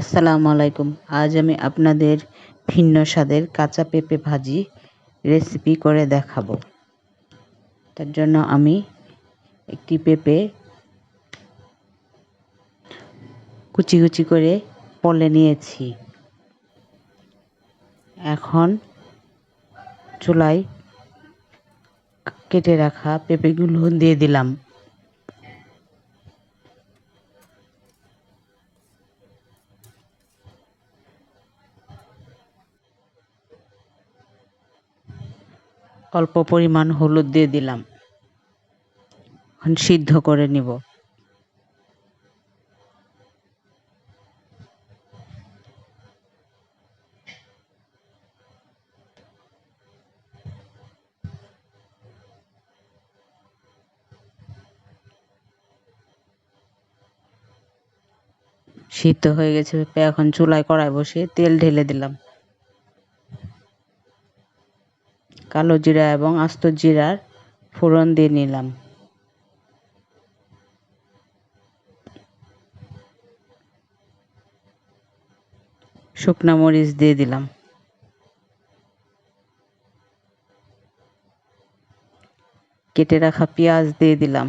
আসসালামু আলাইকুম। আজ আমি আপনাদের ভিন্ন স্বাদের কাঁচা পেঁপে ভাজি রেসিপি করে দেখাবো। তার জন্য আমি একটি পেঁপে কুচি কুচি করে পলে নিয়েছি। এখন চুলায় কেটে রাখা পেঁপেগুলো দিয়ে দিলাম। অল্প পরিমাণ হলুদ দিয়ে দিলাম। এখন সিদ্ধ করে নিব। সিদ্ধ হয়ে গেছে। এখন চুলায় কড়াই বসিয়ে তেল ঢেলে দিলাম। কালো জিরা এবং আস্ত জিরার ফোড়ন দিয়ে নিলাম। শুকনা মরিচ দিয়ে দিলাম। কেটে রাখা পেঁয়াজ দিয়ে দিলাম।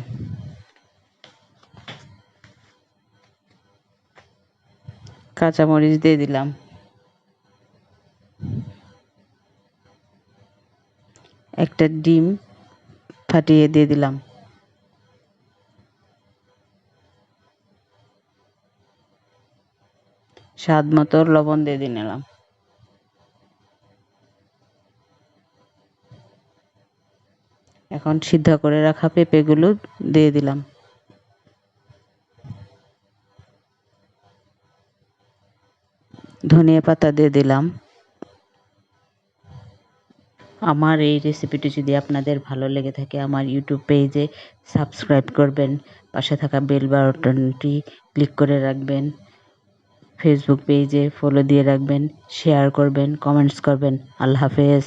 কাঁচামরিচ দিয়ে দিলাম। একটা ডিম ফাটিয়ে দিয়ে দিলাম। স্বাদ মতো লবণ দিয়ে দিয়ে নিলাম। এখন সিদ্ধ করে রাখা পেঁপেগুলো দিয়ে দিলাম। ধনিয়া পাতা দিয়ে দিলাম। আমার এই রেসিপিটি যদি আপনাদের ভালো লেগে থাকে, আমার ইউটিউব পেজে সাবস্ক্রাইব করবেন, পাশে থাকা বেল বাটনটি ক্লিক করে রাখবেন ফেসবুক পেজে ফলো দিয়ে রাখবেন শেয়ার করবেন কমেন্টস করবেন। আল্লাহ হাফেজ।